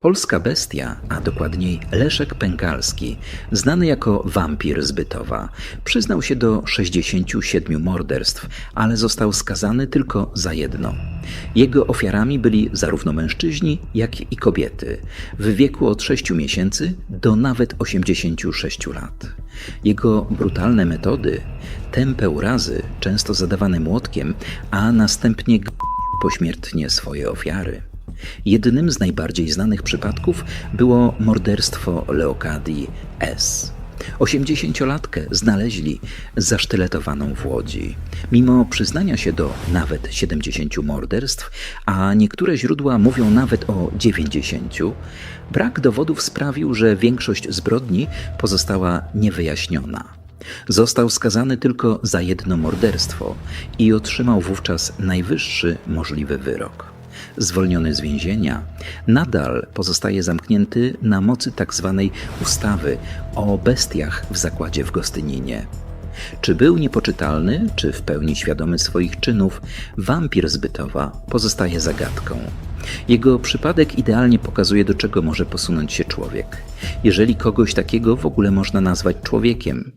Polska bestia, a dokładniej Leszek Pękalski, znany jako wampir z Bytowa, przyznał się do 67 morderstw, ale został skazany tylko za jedno. Jego ofiarami byli zarówno mężczyźni, jak i kobiety, w wieku od 6 miesięcy do nawet 86 lat. Jego brutalne metody, tępe urazy, często zadawane młotkiem, a następnie pośmiertnie swoje ofiary. Jednym z najbardziej znanych przypadków było morderstwo Leokadii S. 80-latkę znaleźli zasztyletowaną w Łodzi. Mimo przyznania się do nawet 70 morderstw, a niektóre źródła mówią nawet o 90, brak dowodów sprawił, że większość zbrodni pozostała niewyjaśniona. Został skazany tylko za jedno morderstwo i otrzymał wówczas najwyższy możliwy wyrok. Zwolniony z więzienia, nadal pozostaje zamknięty na mocy tzw. ustawy o bestiach w zakładzie w Gostyninie. Czy był niepoczytalny, czy w pełni świadomy swoich czynów, wampir z Bytowa pozostaje zagadką. Jego przypadek idealnie pokazuje, do czego może posunąć się człowiek. Jeżeli kogoś takiego w ogóle można nazwać człowiekiem,